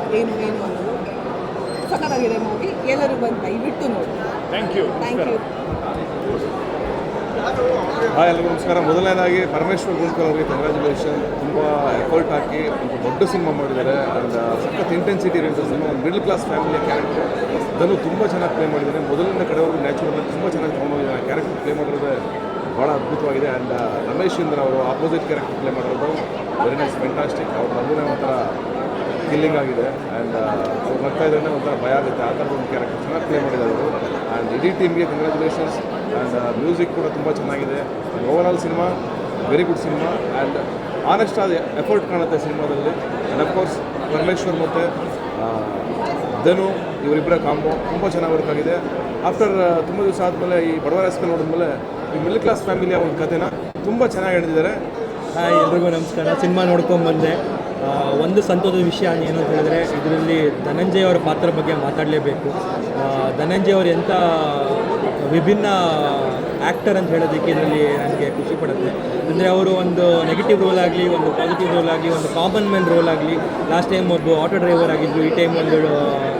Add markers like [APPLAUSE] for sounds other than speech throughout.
ಏನು ಏನು ಅನ್ನೋದು ಸಖತ್ತಾಗಿದೆ ಮೂವಿ. ಎಲ್ಲರೂ ಬಂದು ದಯವಿಟ್ಟು ನೋಡಿ. Thank you thank you hi ಎಲ್ಲರಿಗೂ ನಮಸ್ಕಾರ. ಮೊದಲನೇದಾಗಿ ಪರಮೇಶ್ವರ್ ಗುಂಡ್ಕರ್ ಅವರಿಗೆ ಕಂಗ್ರ್ಯಾಚುಲೇಷನ್ ತುಂಬ ಎಫರ್ಟ್ ಹಾಕಿ ಒಂದು ದೊಡ್ಡ ಸಿನಿಮಾ ಮಾಡಿದ್ದಾರೆ. ಆ್ಯಂಡ್ ಸಖತ್ ಇಂಟೆನ್ಸಿಟಿ ಇರುವಂಥ ಸಿನಿಮಾ. ಒಂದು ಮಿಡ್ಲ್ ಕ್ಲಾಸ್ ಫ್ಯಾಮಿಲಿಯ ಕ್ಯಾರೆಕ್ಟರ್ ಅದನ್ನು ತುಂಬ ಚೆನ್ನಾಗಿ ಪ್ಲೇ ಮಾಡಿದ್ದಾರೆ. ಮೊದಲಿನ ಕಡೆಯವರು ನ್ಯಾಚುರಲ್ ತುಂಬ ಚೆನ್ನಾಗಿ ತೊಗೊಂಡೋಗಿದ್ದಾರೆ ಕ್ಯಾರೆಕ್ಟರ್ ಪ್ಲೇ ಮಾಡಿದ್ರೆ ಭಾಳ ಅದ್ಭುತವಾಗಿದೆ. ಆ್ಯಂಡ್ ರಮೇಶ್ ಇಂದ್ರ ಅವರು ಆಪೋಸಿಟ್ ಕ್ಯಾರೆಕ್ಟರ್ ಪ್ಲೇ ಮಾಡಿರೋದು. ವೆರಿ ನೈಸ್ ಫೆಂಟಾಸ್ಟಿಕ್ ಅವ್ರ ನಗುನೇ ಒಂಥರ ಕಿಲ್ಲಿಂಗ್ ಆಗಿದೆ. ಆ್ಯಂಡ್ ಅವ್ರು ಬರ್ತಾ ಇದ್ರೆ ಒಂಥರ ಭಯ ಆಗುತ್ತೆ. ಆ ಥರದ ಒಂದು ಕ್ಯಾರೆಕ್ಟರ್ ಚೆನ್ನಾಗಿ ಪ್ಲೇ ಮಾಡಿದ್ದಾರೆ ಅವರು. ಆ್ಯಂಡ್ ಇಡೀ ಟೀಮ್ಗೆ ಕಂಗ್ರ್ಯಾಚುಲೇಷನ್ಸ್ ಆ್ಯಂಡ್ ಮ್ಯೂಸಿಕ್ ಕೂಡ ತುಂಬ ಚೆನ್ನಾಗಿದೆ. Over all cinema very good cinema and honest ಆದ ಎಫರ್ಟ್ ಕಾಣುತ್ತೆ ಸಿನಿಮಾದಲ್ಲಿ. ಆ್ಯಂಡ್ ಅಫ್ಕೋರ್ಸ್ ಪರಮೇಶ್ವರ್ ಮತ್ತು ಧನು ಇವರಿಬ್ಬರ ಕಾಂಬೋ ತುಂಬ ಚೆನ್ನಾಗಿ ವರ್ಕ್ ಆಗಿದೆ. ಆಫ್ಟರ್ ತುಂಬ ದಿವಸ ಆದಮೇಲೆ ಈ ಬಡವರ ಹೆಸ್ಕಲ್ ನೋಡಿದ್ಮೇಲೆ ಈ ಮಿಡ್ಲ್ ಕ್ಲಾಸ್ ಫ್ಯಾಮಿಲಿಯ ಒಂದು ಕಥೆನ ತುಂಬ ಚೆನ್ನಾಗಿ ಹೇಳಿದ್ದಾರೆ ಹಾಯ್ ಎಲ್ರಿಗೂ ನಮಸ್ಕಾರ. ಸಿನಿಮಾ ನೋಡ್ಕೊಂಬಂದೆ ಆ, ಒಂದು ಸಂತೋಷದ ವಿಷಯ ಏನು ಅಂತ ಹೇಳಿದ್ರೆ ಇದರಲ್ಲಿ ಧನಂಜಯ ಅವರ ಪಾತ್ರ ಬಗ್ಗೆ ಮಾತಾಡಲೇಬೇಕು. ಧನಂಜಯ ಅವರು ಎಂಥ ವಿಭಿನ್ನ ಆ್ಯಕ್ಟರ್ ಅಂತ ಹೇಳೋದಕ್ಕೆ ಇದರಲ್ಲಿ ನನಗೆ ಖುಷಿ ಪಡುತ್ತೆ. ಅಂದರೆ ಅವರು ಒಂದು ನೆಗೆಟಿವ್ ರೋಲ್ ಆಗಲಿ, ಒಂದು ಪಾಸಿಟಿವ್ ರೋಲ್ ಆಗಲಿ, ಒಂದು ಕಾಮನ್ ಮ್ಯಾನ್ ರೋಲ್ ಆಗಲಿ ಲಾಸ್ಟ್ ಟೈಮ್ ಒಬ್ಬ ಆಟೋ ಡ್ರೈವರ್ ಆಗಿದ್ರು ಈ ಟೈಮ್ ಒಂದು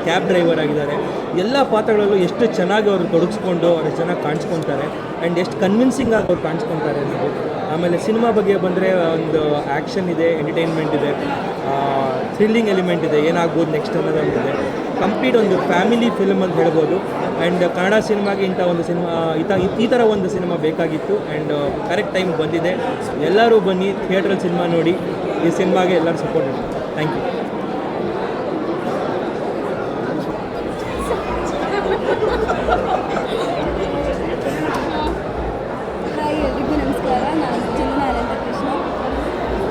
ಕ್ಯಾಬ್ ಡ್ರೈವರ್ ಆಗಿದ್ದಾರೆ. ಎಲ್ಲ ಪಾತ್ರಗಳಲ್ಲೂ ಎಷ್ಟು ಚೆನ್ನಾಗಿ ಅವರು ತೊಡಗಿಸ್ಕೊಂಡು, ಅವರು ಚೆನ್ನಾಗಿ ಕಾಣಿಸ್ಕೊತಾರೆ ಆ್ಯಂಡ್ ಎಷ್ಟು ಕನ್ವಿನ್ಸಿಂಗ್ ಆಗಿ ಅವ್ರು ಕಾಣಿಸ್ಕೊತಾರೆ ಅನ್ನೋದು. ಆಮೇಲೆ ಸಿನಿಮಾ ಬಗ್ಗೆ ಬಂದರೆ ಒಂದು ಆ್ಯಕ್ಷನ್ ಇದೆ ಎಂಟರ್ಟೈನ್ಮೆಂಟ್ ಇದೆ. ಥ್ರಿಲ್ಲಿಂಗ್ ಎಲಿಮೆಂಟ್ ಇದೆ, ಏನಾಗ್ಬೋದು ನೆಕ್ಸ್ಟ್ ಅನ್ನೋದೊಂದಿದೆ ಕಂಪ್ಲೀಟ್ ಒಂದು ಫ್ಯಾಮಿಲಿ ಫಿಲ್ಮ್ ಅಂತ ಹೇಳ್ಬೋದು. ಆ್ಯಂಡ್ ಕನ್ನಡ ಸಿನಿಮಾಗೆ ಇಂಥ ಒಂದು ಸಿನಿಮಾ ಈ ಥರ ಒಂದು ಸಿನಿಮಾ ಬೇಕಾಗಿತ್ತು. ಆ್ಯಂಡ್ ಕರೆಕ್ಟ್ ಟೈಮ್ ಬಂದಿದೆ. ಎಲ್ಲರೂ ಬನ್ನಿ ಥಿಯೇಟ್ರಲ್ಲಿ ಸಿನಿಮಾ ನೋಡಿ. ಈ ಸಿನಿಮಾಗೆ ಎಲ್ಲರೂ ಸಪೋರ್ಟ್ ಮಾಡಿ. ಥ್ಯಾಂಕ್ ಯು ಹಾಯ್ ಎಲ್ರಿಗೂ ನಮಸ್ಕಾರ ನಾನು ಚಂದನ ಅನಂತ ಕೃಷ್ಣ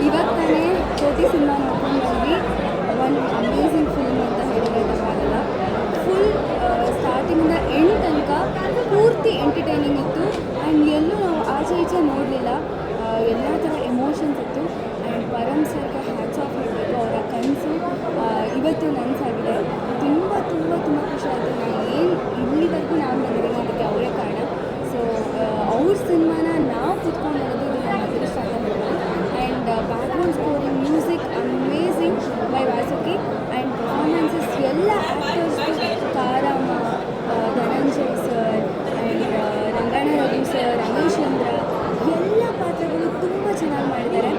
ಇವತ್ತಾನೆ ಕೋಟಿ ಸಿನಿಮಾ ನೋಡ್ಕೊಂಡು ಬಂದ್ವಿ ಒಂದು ಅಮೇಝಿಂಗ್ ಫಿಲ್ಮ್ ಅಂತ ಹೇಳಿರೋದಕ್ಕಾಗಲ್ಲ ಫುಲ್ ಸ್ಟಾರ್ಟಿಂಗಿಂದ ಎಂಡ್ ತನಕ ಪೂರ್ತಿ ಎಂಟರ್ಟೈನಿಂಗ್ ಇತ್ತು ಆ್ಯಂಡ್ ಎಲ್ಲೂ ನಾವು ಆಚೆ ಈಚೆ ನೋಡಲಿಲ್ಲ ಎಲ್ಲ ಥರ ಎಮೋಷನ್ಸ್ ಇತ್ತು ಆ್ಯಂಡ್ ಪರಮ್ ಸರ್ಗೆ ಹ್ಯಾಟ್ಸ್ ಆಫ್ ಹೇಳಬೇಕು ಅವರ ಕನಸು ಇವತ್ತು ನನಸಾಗಿದೆ ತುಂಬ ತುಂಬ ತುಂಬ ಖುಷಿ ಆಯಿತು ನಾನು ಏನು ಇಲ್ಲಿವರೆಗೂ ನಾನು ಬಂದಿದ್ದೀನಿ ಅದಕ್ಕೆ ಅವರೇ ಕಾರಣ ಸೊ ಅವ್ರ ಸಿನಿಮಾನ ನಾವು ಕುತ್ಕೊಂಡು ನೋಡೋದು ಇದು ನಮ್ಮ ಅದೃಷ್ಟ ಅಂತ ಹೇಳ್ಬೋದು and background scoring music amazing by Vasuki and performances ಎಲ್ಲ ಆ್ಯಕ್ಟರ್ಸ್ದು ಕಾರಮ್ಮ ಆ, Dhananjay sir and Ranganna Ravi sir Ramesh Chandra ಎಲ್ಲ ಪಾತ್ರಗಳು ತುಂಬ ಚೆನ್ನಾಗಿ ಮಾಡಿದ್ದಾರೆ.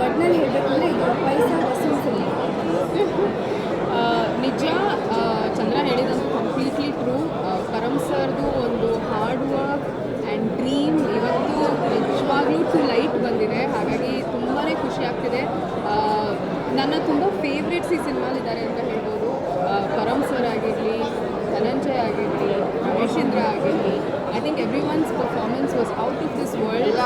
ಒಟ್ನಲ್ಲಿ ಹೇಳಬೇಕು ಅಂದರೆ ಇದು ಪೈಸಾ ವಸೂಲ್ ಸಿನಿಮಾ ನಿಜ ಆ, ಚಂದ್ರ ಹೇಳಿದಂತೂ ಕಂಪ್ಲೀಟ್ಲಿ ಟ್ರೂ ಪರಮ್ ಸರ್ದು ಒಂದು ಹಾರ್ಡ್ ವರ್ಕ್ ಆ್ಯಂಡ್ ಡ್ರೀಮ್ ಇವತ್ತು ನಿಜವಾಗ್ಲೂ ಟು ಲೈಟ್ ಬಂದಿದೆ. ಹಾಗಾಗಿ ತುಂಬಾ ಖುಷಿ ಆಗ್ತಿದೆ ಆ, ನನ್ನ ತುಂಬ ಈ ಸಿನಿಮಾಲಿದ್ದಾರೆ ಅಂತ ಹೇಳ್ಬೋದು. ಪರಮ್ ಸರ್ ಆಗಿರಲಿ ಧನಂಜಯ್ ಆಗಿರಲಿ ರಮೇಶೇಂದ್ರ ಆಗಿರಲಿ I think everyone's performance was out of this world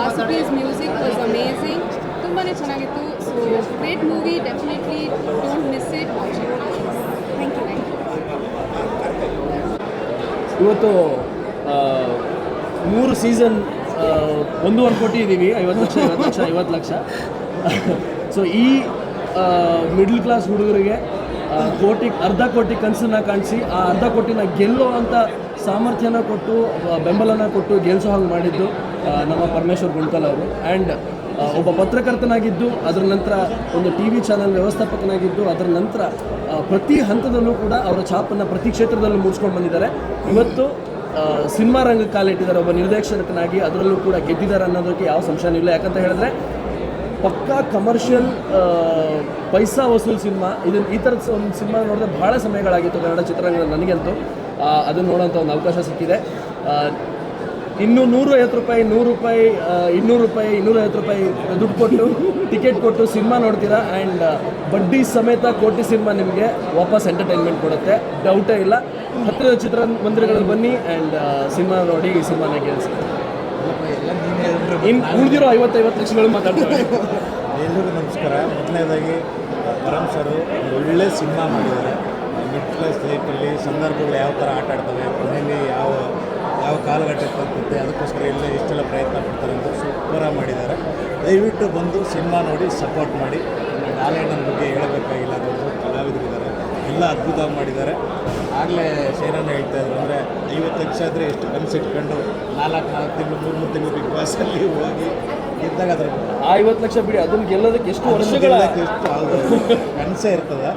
Vasuki's music was amazing ತುಂಬಾ ಚೆನ್ನಾಗಿತ್ತು. So great movie definitely don't miss it watch it thank you thank you ಇವತ್ತು ಮೂರು ಸೀಸನ್ ಒಂದೂವರೆ ಕೋಟಿ ಇದ್ದೀವಿ. ಐವತ್ತು ಲಕ್ಷ ಐವತ್ತು ಲಕ್ಷ ಐವತ್ತು ಲಕ್ಷ. [LAUGHS] ಸೊ ಈ ಮಿಡ್ಲ್ ಕ್ಲಾಸ್ ಹುಡುಗರಿಗೆ ಕೋಟಿ, ಅರ್ಧ ಕೋಟಿ ಕನಸನ್ನ ಕಾಣಿಸಿ, ಆ ಅರ್ಧ ಕೋಟಿನ ಗೆಲ್ಲೋ ಅಂತ ಸಾಮರ್ಥ್ಯನ ಕೊಟ್ಟು ಬೆಂಬಲನ ಕೊಟ್ಟು ಗೆಲ್ಲಿಸೋ ಹಾಗೆ ಮಾಡಿದ್ದು ನಮ್ಮ ಪರಮೇಶ್ವರ್ ಗುಂಡ್ಕಲ್ ಅವರು. ಆ್ಯಂಡ್ ಒಬ್ಬ ಪತ್ರಕರ್ತನಾಗಿದ್ದು, ಅದರ ನಂತರ ಒಂದು ಟಿ ವಿ ಚಾನಲ್ ವ್ಯವಸ್ಥಾಪಕನಾಗಿದ್ದು, ಅದರ ನಂತರ ಪ್ರತಿ ಹಂತದಲ್ಲೂ ಕೂಡ ಅವರ ಛಾಪನ್ನು ಪ್ರತಿ ಕ್ಷೇತ್ರದಲ್ಲೂ ಮೂಡಿಸ್ಕೊಂಡು ಬಂದಿದ್ದಾರೆ. ಇವತ್ತು ಸಿನಿಮಾ ರಂಗಕ್ಕೆ ಕಾಲಿಟ್ಟಿದ್ದಾರೆ ಒಬ್ಬ ನಿರ್ದೇಶಕನಾಗಿ, ಅದರಲ್ಲೂ ಕೂಡ ಗೆದ್ದಿದ್ದಾರೆ ಅನ್ನೋದಕ್ಕೆ ಯಾವ ಸಂಶಯನೂ ಇಲ್ಲ. ಯಾಕಂತ ಹೇಳಿದ್ರೆ ಪಕ್ಕಾ ಕಮರ್ಷಿಯಲ್ ಪೈಸಾ ವಸೂಲ್ ಸಿನಿಮಾ. ಇದನ್ನು ಈ ಥರದ ಒಂದು ಸಿನಿಮಾ ನೋಡಿದ್ರೆ ಭಾಳ ಸಮಯಗಳಾಗಿತ್ತು ಕನ್ನಡ ಚಿತ್ರರಂಗದಲ್ಲಿ ನನಗಂತೂ. ಅದನ್ನು ನೋಡೋಂಥ ಒಂದು ಅವಕಾಶ ಸಿಕ್ಕಿದೆ. ಇನ್ನೂ ಇನ್ನು ನೂರು ಐವತ್ತು ರೂಪಾಯಿ ನೂರು ರೂಪಾಯಿ ಇನ್ನೂರು ರೂಪಾಯಿ ಇನ್ನೂರೈವತ್ತು ರೂಪಾಯಿ ದುಡ್ಡು ಕೊಟ್ಟು ಟಿಕೆಟ್ ಕೊಟ್ಟು ಸಿನಿಮಾ ನೋಡ್ತೀರಾ? ಆ್ಯಂಡ್ ಬಡ್ಡಿ ಸಮೇತ ಕೋಟಿ ಸಿನಿಮಾ ನಿಮಗೆ ವಾಪಸ್ ಎಂಟರ್ಟೈನ್ಮೆಂಟ್ ಕೊಡುತ್ತೆ. ಡೌಟೇ ಇಲ್ಲ. ಹತ್ತಿರದ ಚಿತ್ರಮಂದಿರಗಳಲ್ಲಿ ಬನ್ನಿ ಆ್ಯಂಡ್ ಸಿನಿಮಾ ನೋಡಿ ಈ ಸಿನಿಮಾನ ಗೆಲ್ಲಿಸಿ ಇನ್ನು ಉಳಿದಿರೋ ಐವತ್ತೈವತ್ತು ಲಕ್ಷಗಳು ಮಾತಾಡ್ತಾರೆ. ಎಲ್ರಿಗೂ ನಮಸ್ಕಾರ. ಮೊದಲನೇದಾಗಿ ಧರಮ್ ಸರು ಒಳ್ಳೆ ಸಿನಿಮಾ ಮಾಡಿದ್ದಾರೆ. ಮಿಡ್ ಕ್ಲಾಸ್ ಲೈಫಲ್ಲಿ ಸಂದರ್ಭಗಳು ಯಾವ ಥರ ಆಟ ಆಡ್ತವೆ, ಕೊನೆಯಲ್ಲಿ ಯಾವ ಯಾವ ಕಾಲಘಟ್ಟ ತಲುಪುತ್ತೆ, ಅದಕ್ಕೋಸ್ಕರ ಎಲ್ಲ ಇಷ್ಟೆಲ್ಲ ಪ್ರಯತ್ನ ಪಡ್ತಾರೆ ಅಂತ ಸೂಪರಾಗಿ ಮಾಡಿದ್ದಾರೆ. ದಯವಿಟ್ಟು ಬಂದು ಸಿನಿಮಾ ನೋಡಿ ಸಪೋರ್ಟ್ ಮಾಡಿ. ನಾಲೆಣ್ಣನ ಬಗ್ಗೆ ಹೇಳಬೇಕಾಗಿಲ್ಲ ಅದೊಂದು ಕಲಾವಿದರಿದ್ದಾರೆ. ಎಲ್ಲ ಅದ್ಭುತವಾಗಿ ಮಾಡಿದ್ದಾರೆ. ಆಗಲೇ ಶೈರಾನ ಹೇಳ್ತಾ ಇದ್ರು ಅಂದರೆ, ಐವತ್ತು ಲಕ್ಷ ಆದರೆ ಎಷ್ಟು ಕನಸು ಇಟ್ಕೊಂಡು ನಾಲ್ಕು ನಾಲ್ಕು ತಿಂಗಳು, ಮೂರು ಮೂರು ತಿಂಗಳು ಬಿಗ್ ಬಾಸಲ್ಲಿ ಹೋಗಿ ಗೆದ್ದಾಗ ಅದ್ರ ಆ ಐವತ್ತು ಲಕ್ಷ ಬಿಡಿ ಅದನ್ನ ಗೆಲ್ಲೋದಕ್ಕೆ ಎಷ್ಟು ವರ್ಷಗಳ ಎಷ್ಟು ಕನಸೇ ಇರ್ತದೆ.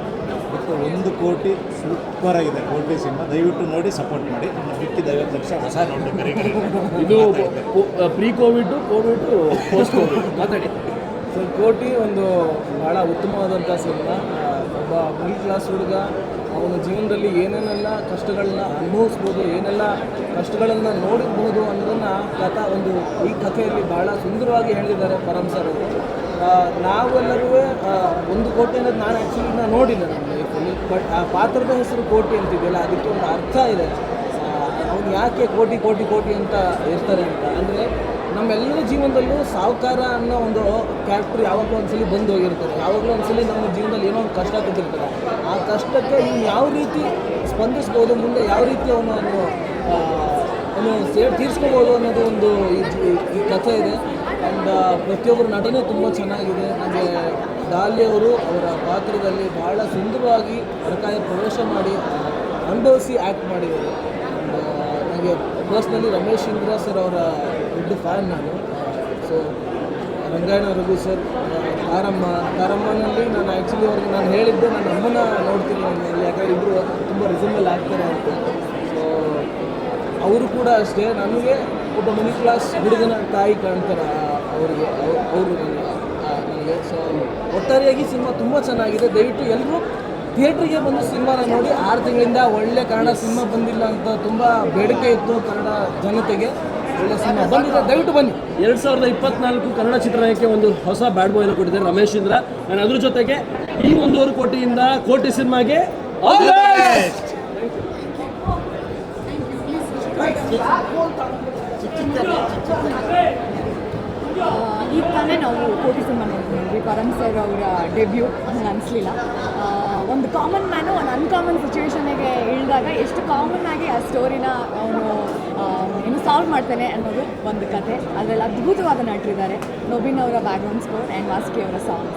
ಒಂದು ಕೋಟಿ ಸೂಪರ್ ಆಗಿದೆ ಕೋಟಿ ಸಿನಿಮಾ. ದಯವಿಟ್ಟು ನೋಡಿ ಸಪೋರ್ಟ್ ಮಾಡಿ. ಬಿಟ್ಟಿದ್ದ ಐವತ್ತು ಲಕ್ಷ ಹೊಸ ನೋಡಿ ಕರೆ ಇದು pre Covid Covid post Covid ಮಾತಾಡಿ. ಸೊ ಕೋಟಿ ಒಂದು ಭಾಳ ಉತ್ತಮವಾದಂಥ ಸಿನಿಮಾ. ಒಬ್ಬ ಮಿಡ್ಲ್ ಕ್ಲಾಸ್ ಹುಡುಗ, ಅವನ ಜೀವನದಲ್ಲಿ ಏನೇನೆಲ್ಲ ಕಷ್ಟಗಳನ್ನ ಅನುಭವಿಸ್ಬೋದು, ಏನೆಲ್ಲ ಕಷ್ಟಗಳನ್ನು ನೋಡಿರ್ಬೋದು ಅನ್ನೋದನ್ನು ಕಥಾ ಒಂದು ಈ ಕಥೆಯಲ್ಲಿ ಭಾಳ ಸುಂದರವಾಗಿ ಹೇಳಿದ್ದಾರೆ ಪರಮ್ ಸರ್ ಅವರು. ನಾವೆಲ್ಲರೂ ಒಂದು ಕೋಟಿ ಅನ್ನೋದು ನಾನು ಆ್ಯಕ್ಚುಲಿ ನಾನು ನೋಡಿಲ್ಲ ನನ್ನ ಲೈಫಲ್ಲಿ ಬಟ್ ಆ ಪಾತ್ರದ ಹೆಸರು ಕೋಟಿ ಅಂತಿದೆಯಲ್ಲ, ಅದಕ್ಕೆ ಒಂದು ಅರ್ಥ ಇದೆ. ಅವ್ನು ಯಾಕೆ ಕೋಟಿ ಕೋಟಿ ಕೋಟಿ ಅಂತ ಇರ್ತಾರೆ ಅಂತ. ಅಂದರೆ ನಮ್ಮೆಲ್ಲರ ಜೀವನದಲ್ಲೂ ಸಾಹುಕಾರ ಅನ್ನೋ ಒಂದು ಕ್ಯಾರೆಕ್ಟರ್ ಯಾವಾಗಲೂ ಒಂದ್ಸಲಿ ಬಂದು ಹೋಗಿರ್ತಾರೆ. ಯಾವಾಗಲೂ ಒಂದ್ಸಲಿ ನಮ್ಮ ಜೀವನದಲ್ಲಿ ಏನೋ ಒಂದು ಕಷ್ಟ ಕೊಟ್ಟಿರ್ತಾರೆ ಆ ಕಷ್ಟಕ್ಕೆ ನೀವು ಯಾವ ರೀತಿ ಸ್ಪಂದಿಸ್ಬೋದು, ಮುಂದೆ ಯಾವ ರೀತಿ ಅವನು ಅವನು ಅವನು ಸೇರ್, ತೀರಿಸ್ಕೋಬೋದು ಅನ್ನೋದು ಒಂದು ಈ ಕಥೆ ಇದೆ. ಆ್ಯಂಡ್ ಪ್ರತಿಯೊಬ್ಬರ ನಟನೆ ತುಂಬ ಚೆನ್ನಾಗಿದೆ. ನನಗೆ ಡಾಲಿ ಅವರು ಅವರ ಪಾತ್ರದಲ್ಲಿ ಬಹಳ ಸುಂದರವಾಗಿ ಅದಕ್ಕಾಗಿ ಪ್ರವೇಶ ಮಾಡಿ, ಅನುಭವಿಸಿ ಆ್ಯಕ್ಟ್ ಮಾಡಿದ್ದಾರೆ. ನನಗೆ ಪರ್ಸ್ನಲಿ ರಮೇಶ್ ಇಂದ್ರ ಸರ್ ಅವರ ದೊಡ್ಡ ಫ್ಯಾನ್ ನಾನು. ಸೊ ರಂಗಾಯಣ ರಘು ಸರ್ ತಾರಮ್ಮ, ತಾರಮ್ಮನಲ್ಲಿ ನಾನು ಆ್ಯಕ್ಚುಲಿ ಅವ್ರಿಗೆ ನಾನು ಹೇಳಿದ್ದು ನನ್ನ ಅಮ್ಮನ ನೋಡ್ತೀನಿ ನಾನು ಯಾಕಂದರೆ ಇಬ್ಬರು ತುಂಬ ರಿಸನಬಲ್ ಆಗ್ತಾರೆ ಅಂತ. ಸೊ ಅವರು ಕೂಡ ಅಷ್ಟೇ ನನಗೆ ಒಬ್ಬ ಮಿನಿ ಕ್ಲಾಸ್ ಹುಡುಗನ ತಾಯಿ ಕಾಣ್ತಾರೆ ಅವ್ರಿಗೆ, ಅವ್- ಅವರು ನನಗೆ. ಸೊ ಒಟ್ಟಾರೆಯಾಗಿ ಸಿನಿಮಾ ತುಂಬ ಚೆನ್ನಾಗಿದೆ. ದಯವಿಟ್ಟು ಎಲ್ಲರೂ ಥಿಯೇಟ್ರಿಗೆ ಬಂದು ಸಿನಿಮಾನ ನೋಡಿ ಆರು ತಿಂಗಳಿಂದ ಒಳ್ಳೆ ಕನ್ನಡ ಸಿನಿಮಾ ಬಂದಿಲ್ಲ ಅಂತ ತುಂಬ ಬೇಡಿಕೆ ಇತ್ತು ಕನ್ನಡ ಜನತೆಗೆ. ಒಳ್ಳೆ ಸಿನಿಮಾ ಬಂದಿದೆ. ದಯವಿಟ್ಟು ಬನ್ನಿ. ಎರಡು ಸಾವಿರದ ಇಪ್ಪತ್ನಾಲ್ಕು ಕನ್ನಡ ಚಿತ್ರರಂಗಕ್ಕೆ ಒಂದು ಹೊಸ ಬ್ಯಾಡ್ ಬಾಯ್ ಕೊಟ್ಟಿದ್ದಾರೆ ರಮೇಶ್ ಇಂದ್ರ. ನಾನು ಅದ್ರ ಜೊತೆಗೆ ಈ ಒಂದೂವರೆ ಕೋಟಿಯಿಂದ ಕೋಟಿ ಸಿನಿಮಾಗೆ! ಈಗ ತಾನೇ ನಾವು ಕೋಟಿ ಸಿನಿಮಾ ನೋಡ್ತೀವಿ. ಪರಮ್ ಸರ್ ಅವರ ಡೆಬ್ಯೂ ಅಂತ ಅನಿಸ್ಲಿಲ್ಲ. ಒಂದು ಕಾಮನ್ ಮ್ಯಾನು ಒಂದು ಅನ್ಕಾಮನ್ ಸಿಚುವೇಶನಿಗೆ ಇಳಿದಾಗ ಎಷ್ಟು ಕಾಮನ್ ಆಗಿ ಆ ಸ್ಟೋರಿನ ಅವನು ಏನು ಸಾಲ್ವ್ ಮಾಡ್ತಾನೆ ಅನ್ನೋದು ಒಂದು ಕತೆ. ಅದರಲ್ಲಿ ಅದ್ಭುತವಾದ ನಟರಿದ್ದಾರೆ. ನೋಬಿನ್ ಅವರ ಬ್ಯಾಕ್ಗ್ರೌಂಡ್ ಸ್ಕೋರ್ ಆ್ಯಂಡ್ ವಾಸ್ಕಿ ಅವರ ಸಾಂಗ್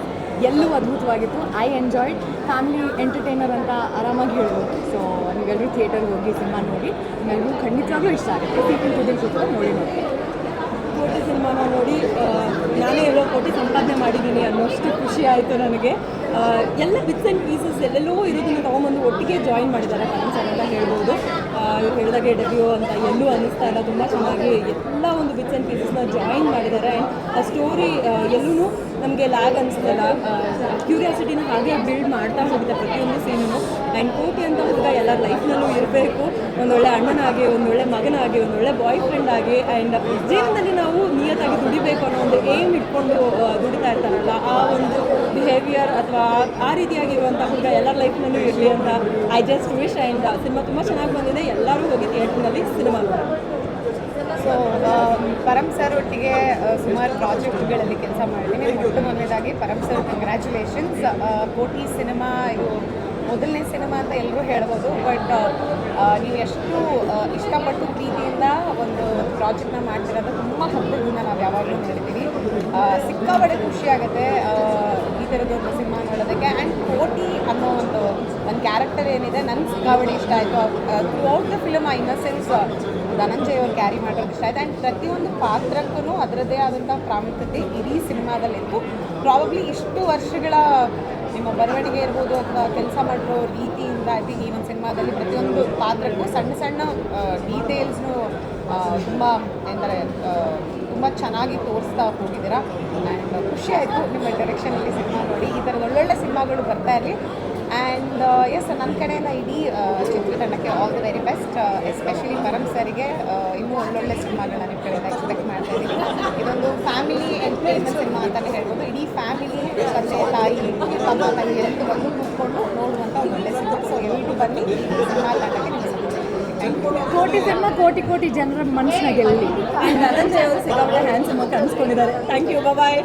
ಎಲ್ಲೂ ಅದ್ಭುತವಾಗಿತ್ತು. ಐ ಎಂಜಾಯ್ಡ್ ಫ್ಯಾಮಿಲಿ ಎಂಟರ್ಟೈನರ್ ಅಂತ ಆರಾಮಾಗಿ ಹೇಳ್ಬೋದು. ಸೊ ನೀವೆಲ್ಲರೂ ಥಿಯೇಟರ್ಗೆ ಹೋಗಿ ಸಿನಿಮಾ ನೋಡಿ ನಿಮ್ಮೆಲ್ಲರೂ ಖಂಡಿತವಾಗ್ಲೂ ಇಷ್ಟ ಆಗುತ್ತೆ. ಟು ನೋಡಿ ನೋಡಿ ಕೋಟಿ ಸಿನಿಮಾನ ನೋಡಿ ನಾನೇ ಎಲ್ಲೋ ಕೋಟಿ ಸಂಪಾದನೆ ಮಾಡಿದ್ದೀನಿ ಅನ್ನೋಷ್ಟು ಖುಷಿ ಆಯಿತು ನನಗೆ. ಎಲ್ಲ ಬಿಟ್ಸ್ ಆ್ಯಂಡ್ ಪೀಸಸ್ ಎಲ್ಲೆಲ್ಲೋ ಇರೋದನ್ನು ತೊಗೊಂಬಂದು ಒಟ್ಟಿಗೆ ಜಾಯಿನ್ ಮಾಡಿದ್ದಾರೆ ಫ್ಯಾನ್ಸ್ ಅಂತ ಹೇಳ್ಬೋದು. ಇವ್ರು ಹೇಳಿದಾಗೆ ಡೆಬ್ಯೂ ಅಂತ ಎಲ್ಲೂ ಅನ್ನಿಸ್ತಾ ಇಲ್ಲ, ತುಂಬ ಚೆನ್ನಾಗಿ ಒಂದು ಬಿಟ್ಸ್ ಆ್ಯಂಡ್ ಪೀಸಸ್ನ ಜಾಯಿನ್ ಮಾಡಿದ್ದಾರೆ. ಆ್ಯಂಡ್ ಆ ಸ್ಟೋರಿ ಎಲ್ಲೂ ನಮಗೆ ಲ್ಯಾಗ್ ಅನಿಸ್ತಲ್ಲ ಕ್ಯೂರಿಯಾಸಿಟಿನ ಹಾಗೆ ಬಿಲ್ಡ್ ಮಾಡ್ತಾ ಹೋಗಿದೆ ಪ್ರತಿಯೊಂದು ಸೀನು ಆ್ಯಂಡ್ ಕೋಟಿ ಅಂತ ಹುಡುಗ ಎಲ್ಲರ ಲೈಫ್ನಲ್ಲೂ ಇರಬೇಕು. ಒಂದೊಳ್ಳೆ ಅಣ್ಣನಾಗಿ, ಒಂದೊಳ್ಳೆ ಮಗನಾಗಿ, ಒಂದೊಳ್ಳೆ ಬಾಯ್ ಫ್ರೆಂಡ್ ಆಗಿ. ಆ್ಯಂಡ್ ಜೀವನದಲ್ಲಿ ನಾವು ನಿಯತ್ತಾಗಿ ದುಡಿಬೇಕು ಅನ್ನೋ ಒಂದು ಏಮ್ ಇಟ್ಕೊಂಡು ದುಡಿತಾ ಇರ್ತಾರಲ್ಲ, ಆ ಒಂದು ಬಿಹೇವಿಯರ್ ಅಥವಾ ಆ ರೀತಿಯಾಗಿರುವಂಥ ಹುಡುಗ ಎಲ್ಲರ ಲೈಫ್ನಲ್ಲೂ ಇರಲಿ ಅಂತ I just wish and cinema ತುಂಬ ಚೆನ್ನಾಗಿ ಬಂದಿದೆ. ಎಲ್ಲರೂ ಹೋಗಿ ಥಿಯೇಟ್ರ್ನಲ್ಲಿ ಸಿನಿಮಾ ನೋಡಿ ಸೊ ಪರಮ್ ಸರ್ ಒಟ್ಟಿಗೆ ಆ, ಸುಮಾರು ಪ್ರಾಜೆಕ್ಟ್ಗಳಲ್ಲಿ ಕೆಲಸ ಮಾಡಿದ್ದೀನಿ. ಮೊಟ್ಟ ಮೊದಲನೇದಾಗಿ Param sir congratulations Kotee cinema ಇದು ಮೊದಲನೇ ಸಿನಿಮಾ ಅಂತ ಎಲ್ಲರೂ ಹೇಳ್ಬೋದು. ಬಟ್ ನೀವು ಎಷ್ಟು ಇಷ್ಟಪಟ್ಟು ಪ್ರೀತಿಯಿಂದ ಒಂದು ಪ್ರಾಜೆಕ್ಟ್ನ ಮಾಡ್ತಿರೋದು ತುಂಬ ಹಬ್ಬದಿಂದ ನಾವು ಯಾವಾಗಲೂ ಆ, ಸಿಕ್ಕಾಪಟ್ಟೆ ಖುಷಿ ಆಗುತ್ತೆ ಈ ಥರದೊಂದು ಸಿನಿಮಾ ನೋಡೋದಕ್ಕೆ. ಆ್ಯಂಡ್ ಕೋಟಿ ಅನ್ನೋ ಒಂದು ಒಂದು ಕ್ಯಾರೆಕ್ಟರ್ ಏನಿದೆ, ನನಗೆ ಸಿಕ್ಕಾವಣಿ ಇಷ್ಟ ಆಯಿತು. ಥ್ರೂ ಔಟ್ ದ ಫಿಲಮ್ ಆ ಇನ್ನಸೆನ್ಸ್ ಧನಂಜಯ್ ಅವ್ರು ಕ್ಯಾರಿ ಮಾಡೋದು ಇಷ್ಟ ಆಯ್ತು. ಆ್ಯಂಡ್ ಪ್ರತಿಯೊಂದು ಪಾತ್ರಕ್ಕೂ ಅದರದ್ದೇ ಆದಂಥ ಪ್ರಾಮುಖ್ಯತೆ ಇಡೀ ಸಿನಿಮಾದಲ್ಲಿತ್ತು ಪ್ರಾಬಬ್ಲಿ ಇಷ್ಟು ವರ್ಷಗಳ, ನಿಮ್ಮ ಬರವಣಿಗೆ ಇರ್ಬೋದು ಅಥವಾ ಕೆಲಸ ಮಾಡಿರೋ ರೀತಿಯಿಂದ ಐ ಥಿಂಕ್ ಈ ಒಂದು ಸಿನಿಮಾದಲ್ಲಿ ಪ್ರತಿಯೊಂದು ಪಾತ್ರಕ್ಕೂ ಸಣ್ಣ ಸಣ್ಣ ಡೀಟೇಲ್ಸ್ನು ತುಂಬ, ಎಂದರೆ ತುಂಬ ಚೆನ್ನಾಗಿ ತೋರಿಸ್ತಾ ಹೋಗಿದ್ದೀರಾ. ಆ್ಯಂಡ್ ಖುಷಿ ಆಯಿತು ನಿಮ್ಮ ಡೈರೆಕ್ಷನಲ್ಲಿ ಸಿನಿಮಾ ನೋಡಿ. ಈ ಥರದ ಒಳ್ಳೊಳ್ಳೆ ಸಿನಿಮಾಗಳು ಬರ್ತಾ ಇರಲಿ. ಆ್ಯಂಡ್ ಎಸ್ ನನ್ನ ಕಡೆಯಿಂದ ಇಡೀ ಆ, ಚಿತ್ರತಂಡಕ್ಕೆ all the very best especially Param ಸರಿಗೆ ಆ, ಇನ್ನೂ ಒಳ್ಳೊಳ್ಳೆ ಸಿನಿಮಾಗಳನ್ನ ನಿಮ್ಮ ಕಡೆಯಿಂದ ಎಕ್ಸ್ಪೆಕ್ಟ್ ಮಾಡ್ತಾ ಇದ್ದೀನಿ. ಇದೊಂದು ಫ್ಯಾಮಿಲಿ ಎಂಟರ್ಟೈನ್ಮೆಂಟ್ ಸಿನಿಮಾ ಅಂತಲೇ ಹೇಳ್ಬೋದು. ಇಡೀ ಫ್ಯಾಮಿಲಿ ತಂದೆ ತಾಯಿ ತಮ್ಮ ತಂಗಿ ಎಲ್ಲರೂ ಬಂದು ಕೂತ್ಕೊಂಡು ನೋಡುವಂಥ ಒಂದು ಒಳ್ಳೆ ಸಿನಿಮಾ ಸೊ ಎಲ್ಲರೂ ಬನ್ನಿ ಸಿನಿಮಾ ತಂಡಕ್ಕೆ ಕೋಟಿ ಸಿನಿಮಾ ಕೋಟಿ ಕೋಟಿ ಜನರ ಮನಸ್ಸಿನ ಗೆಲ್ಲಿ. ಧನಂಜಯ್ ಅವರು ಹ್ಯಾಂಡ್ಸಮ್ ಥ್ಯಾಂಕ್ ಯು ಬಾಯ್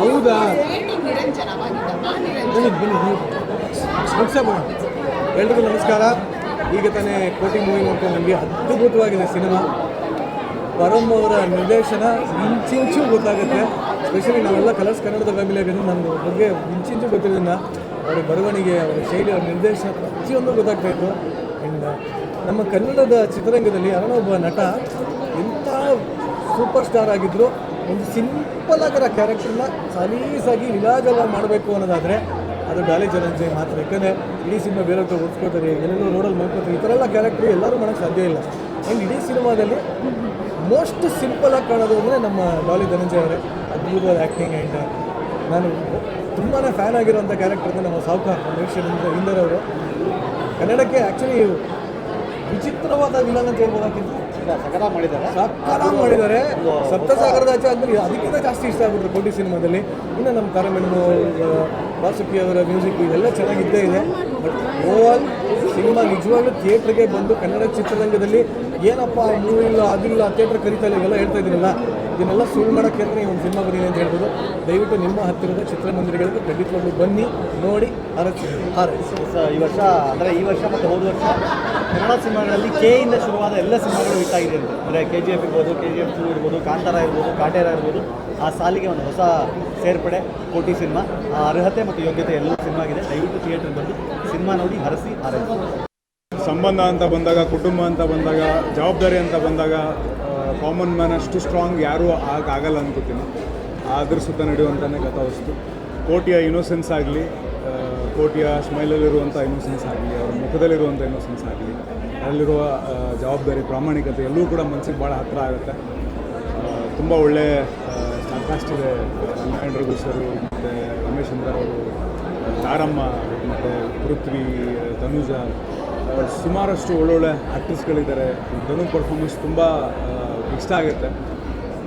ಹೌದಾ? ಎಲ್ರಿಗೂ ನಮಸ್ಕಾರ. ಈಗ ತಾನೇ ಕೋಟಿ ಮೂವಿ ನೋಡ್ಕೊಂಡು ನಮಗೆ ಅದ್ಭುತವಾಗಿದೆ ಸಿನಿಮಾ. ಪರಮ್ ಅವರ ನಿರ್ದೇಶನ ಇಂಚಿಂಚು ಗೊತ್ತಾಗುತ್ತೆ. ಸ್ಪೆಷಲಿ ನಾವೆಲ್ಲ ಕಲರ್ಸ್ ಕನ್ನಡದ ಫ್ಯಾಮಿಲಿ ಆಗಿದ್ದು ನಮ್ಮ ಬಗ್ಗೆ ಇಂಚಿಂಚು ಗೊತ್ತಿರೋದ್ರಿಂದ ಅವರ ಬರವಣಿಗೆ, ಅವರ ಶೈಲಿ, ಅವರ ನಿರ್ದೇಶನ ಪ್ರತಿಯೊಂದು ಗೊತ್ತಾಗ್ತಾ ಇತ್ತು. ಆ್ಯಂಡ್ ನಮ್ಮ ಕನ್ನಡದ ಚಿತ್ರರಂಗದಲ್ಲಿ ಯಾರೋ ನಟ ಎಂಥ ಸೂಪರ್ ಸ್ಟಾರ್ ಆಗಿದ್ದರೂ ಒಂದು ಸಿಂಪಲ್ ಆಗಿರೋ ಕ್ಯಾರೆಕ್ಟರ್ನ ಸಲೀಸಾಗಿ ಇಲಾಜಲ್ಲ ಮಾಡಬೇಕು ಅನ್ನೋದಾದರೆ ಅದು ಡಾಲಿ ಧನಂಜಯ್ ಮಾತ್ರ. ಯಾಕಂದರೆ ಇಡೀ ಸಿನಿಮಾ ಬೇರೆ ಹತ್ರ ಓದ್ಕೋತಾರೆ ಎಲ್ಲೆಲ್ಲೋ ರೋಡಲ್ಲಿ ಮಾಡ್ಕೋತಾರೆ ಈ ಥರ ಎಲ್ಲ ಕ್ಯಾರೆಕ್ಟರ್ ಎಲ್ಲರೂ ಮಾಡೋಕ್ಕೆ ಸಾಧ್ಯ ಇಲ್ಲ. ಆ್ಯಂಡ್ ಇಡೀ ಸಿನಿಮಾದಲ್ಲಿ ಮೋಸ್ಟ್ ಸಿಂಪಲ್ ಆಗಿ ಕಾಣೋದು ಅಂದರೆ ನಮ್ಮ ಡಾಲಿ ಧನಂಜಯ ಅವರೇ. ಅದ್ಭುತವಾದ ಆ್ಯಕ್ಟಿಂಗ್ ಆ್ಯಂಡ್ ನಾನು ತುಂಬಾ ಫ್ಯಾನ್ ಆಗಿರೋಂಥ ಕ್ಯಾರೆಕ್ಟರ್ ಅಂದರೆ ನಮ್ಮ ಸಾವುಕಾರ್ ನಿರೀಕ್ಷೆಯಿಂದ ಹಿಂದರವರು ಕನ್ನಡಕ್ಕೆ ಆ್ಯಕ್ಚುಲಿ ವಿಚಿತ್ರವಾದ ವಿಲನ್ ಅಂತ ಹೇಳ್ಬೋದಾಗಿತ್ತು. ಸಕಲ ಮಾಡಿದ್ದಾರೆ. ಸಕ್ಕತ್ತಾಗಿ ಮಾಡಿದ್ದಾರೆ. ಸಪ್ತಸಾಗರದ ಆಚೆ ಅಂದ್ರೆ ಅದಕ್ಕಿಂತ ಜಾಸ್ತಿ ಇಷ್ಟ ಆಗ್ಬಿಟ್ರು ಕೋಟಿ ಸಿನಿಮಾದಲ್ಲಿ. ಇನ್ನು ನಮ್ಮ ತಾರಮೆಣ್ಣು ವಾಸುಕಿ ಅವರ ಮ್ಯೂಸಿಕ್ ಇದೆಲ್ಲ ಚೆನ್ನಾಗಿದ್ದೇ ಇದೆ. ಬಟ್ ಓವರ್ ಸಿನಿಮಾ ನಿಜವಾಗ್ಲೂ ಥಿಯೇಟ್ರಿಗೆ ಬಂದು ಕನ್ನಡ ಚಿತ್ರರಂಗದಲ್ಲಿ ಏನಪ್ಪ ಮೂವಿ ಇಲ್ಲ ಅದಿಲ್ಲ ಥಿಯೇಟ್ರ್ ಕರೀತಾ ಇಲ್ಲ ಇವೆಲ್ಲ ಹೇಳ್ತಾ ಇದ್ದೀರಲ್ಲ ಇದನ್ನೆಲ್ಲ ಸುಳ್ಳು ಮಾಡೋಕ್ಕೆ ಅಂದರೆ ಈ ಒಂದು ಸಿನಿಮಾ ಬಂದಿದೆ ಅಂತ ಹೇಳ್ಬೋದು. ದಯವಿಟ್ಟು ನಿಮ್ಮ ಹತ್ತಿರದ ಚಿತ್ರಮಂದಿರಗಳಿಗೆ ಖಂಡಿತವಾಗ್ಲೂ ಬನ್ನಿ ನೋಡಿ ಹರಸಿ ಹಾರೈಸಿ ಈ ವರ್ಷ ಅಂದರೆ ಈ ವರ್ಷ ಮತ್ತು ಹೋದ ವರ್ಷ ಕನ್ನಡ ಸಿನಿಮಾಗಳಲ್ಲಿ ಕೆ ಇಂದ ಶುರುವಾದ ಎಲ್ಲ ಸಿನಿಮಾಗಳು ಹಿಟ್ ಆಗಿದೆ ಅಂತ. ಅಂದರೆ ಕೆ ಜಿ ಎಫ್ ಇರ್ಬೋದು ಕೆ ಜಿ ಎಫ್ ಟೂ ಇರ್ಬೋದು ಕಾಂತಾರ ಇರ್ಬೋದು ಕಾಟೇರ ಇರ್ಬೋದು ಆ ಸಾಲಿಗೆ ಒಂದು ಹೊಸ ಸೇರ್ಪಡೆ ಕೋಟಿ ಸಿನಿಮಾ ಆ ಅರ್ಹತೆ ಮತ್ತು ಯೋಗ್ಯತೆ ಎಲ್ಲ ಸಿನಿಮಾ ಆಗಿದೆ ದಯವಿಟ್ಟು ಥಿಯೇಟರ್ ಬಂದು ಸಿನಿಮಾ ನೋಡಿ ಹರಸಿ ಹಾರೈಸಿ ಸಂಬಂಧ ಅಂತ ಬಂದಾಗ ಕುಟುಂಬ ಅಂತ ಬಂದಾಗ ಜವಾಬ್ದಾರಿ ಅಂತ ಬಂದಾಗ ಕಾಮನ್ ಮ್ಯಾನ್ ಅಷ್ಟು ಸ್ಟ್ರಾಂಗ್ ಯಾರೂ ಆಗಾಗಲ್ಲ ಅನ್ಕೋತೀನಿ. ಅದ್ರ ಸುತ್ತ ನಡೆಯುವಂಥನೇ ಕಥಾವಸ್ತು ಕೋಟಿಯ ಇನೋಸೆನ್ಸ್ ಆಗಲಿ ಕೋಟಿಯ ಸ್ಮೈಲಲ್ಲಿರುವಂಥ ಇನೋಸೆನ್ಸ್ ಆಗಲಿ, ಅವರ ಮುಖದಲ್ಲಿರುವಂಥ ಇನೋಸೆನ್ಸ್ ಆಗಲಿ, ಅಲ್ಲಿರುವ ಜವಾಬ್ದಾರಿ, ಪ್ರಾಮಾಣಿಕತೆ ಎಲ್ಲವೂ ಕೂಡ ಮನಸ್ಸಿಗೆ ಭಾಳ ಹತ್ತಿರ ಆಗುತ್ತೆ. ತುಂಬ ಒಳ್ಳೆ ಸಾಕಷ್ಟು ಇದೆ ನಾರಾಯಣ ರಘು ಮತ್ತು ರಮೇಶ್ ಚಂದ್ರ ಅವರು ತಾರಮ್ಮ ಮತ್ತು ಪೃಥ್ವಿ ತನುಜ. ಸುಮಾರಷ್ಟು ಒಳ್ಳೊಳ್ಳೆ ಆ್ಯಕ್ಟ್ರೆಸ್ಗಳಿದ್ದಾರೆ ಧನು ಪರ್ಫಾರ್ಮೆನ್ಸ್ ತುಂಬ ಇಷ್ಟ ಆಗುತ್ತೆ.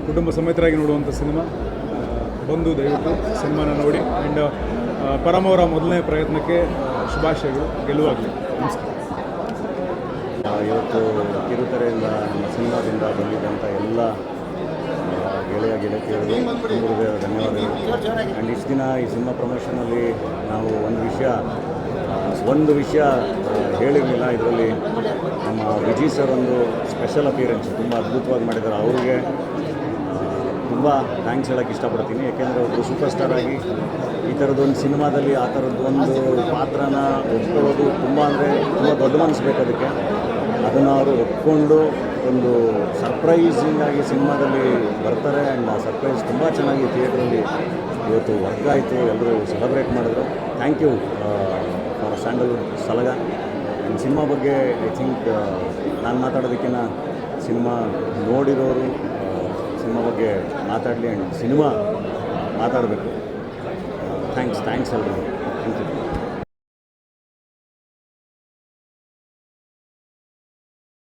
ಕುಟುಂಬ ಸಮೇತರಾಗಿ ನೋಡುವಂಥ ಸಿನಿಮಾ. ಬಂದು ದಯವಿಟ್ಟು ಸಿನಿಮಾನ ನೋಡಿ. ಆ್ಯಂಡ್ ಪರಮ ಅವರ ಮೊದಲನೇ ಪ್ರಯತ್ನಕ್ಕೆ ಶುಭಾಶಯಗಳು. ಗೆಲುವಾಗಲಿ. ನಮಸ್ಕಾರ. ಇವತ್ತು ಕಿರುತೆರೆಯಿಂದ ನಮ್ಮ ಸಿನಿಮಾದಿಂದ ಬಂದಿದ್ದಂಥ ಎಲ್ಲ ಗೆಳೆಯ ಗೆಳತಿಯರು ತುಂಬ ಧನ್ಯವಾದಗಳು. ಆ್ಯಂಡ್ ಇಷ್ಟು ದಿನ ಈ ಸಿನಿಮಾ ಪ್ರಮೋಷನಲ್ಲಿ ನಾವು ಒಂದು ವಿಷಯ ಒಂದು ವಿಷಯ ಹೇಳಿರಲಿಲ್ಲ. ಇದರಲ್ಲಿ ನಮ್ಮ ವಿಜಯ್ ಸರ್ ಒಂದು ಸ್ಪೆಷಲ್ ಅಪಿಯರೆನ್ಸ್ ತುಂಬ ಅದ್ಭುತವಾಗಿ ಮಾಡಿದ್ದಾರೆ. ಅವ್ರಿಗೆ ತುಂಬ ಥ್ಯಾಂಕ್ಸ್ ಹೇಳೋಕ್ಕೆ ಇಷ್ಟಪಡ್ತೀನಿ. ಯಾಕೆಂದರೆ ಒಬ್ಬರು ಸೂಪರ್ ಸ್ಟಾರ್ ಆಗಿ ಈ ಥರದ್ದೊಂದು ಸಿನಿಮಾದಲ್ಲಿ ಆ ಥರದ್ದು ಒಂದು ಪಾತ್ರನ ಒಪ್ಕೊಳ್ಳೋದು ತುಂಬ ಅಂದರೆ ತುಂಬ ದೊಡ್ಡ ಮನಸ್ಸು ಬೇಕು ಅದಕ್ಕೆ. ಅದನ್ನು ಅವರು ಒಪ್ಕೊಂಡು ಒಂದು ಸರ್ಪ್ರೈಸಿಂಗ್ ಆಗಿ ಸಿನಿಮಾದಲ್ಲಿ ಬರ್ತಾರೆ. ಆ್ಯಂಡ್ ಆ ಸರ್ಪ್ರೈಸ್ ತುಂಬ ಚೆನ್ನಾಗಿ ಥಿಯೇಟ್ರಲ್ಲಿ ಇವತ್ತು ವರ್ಕ್ ಆಯಿತು. ಎಲ್ಲರೂ ಸೆಲೆಬ್ರೇಟ್ ಮಾಡಿದ್ರು. Thank you for Sandalwood Salaga. Cinema ಬಗ್ಗೆ ಐ ಥಿಂಕ್ ನಾನು ಮಾತಾಡೋದಕ್ಕಿಂತ ಸಿನಿಮಾ ನೋಡಿರೋರು ಸಿನಿಮಾ ಬಗ್ಗೆ ಮಾತಾಡಲಿ ಆ್ಯಂಡ್ ಸಿನಿಮಾ ಮಾತಾಡಬೇಕು. ಥ್ಯಾಂಕ್ಸ್ ಥ್ಯಾಂಕ್ಸ್ ಎಲ್ಲರಿಗೂ ಥ್ಯಾಂಕ್ ಯು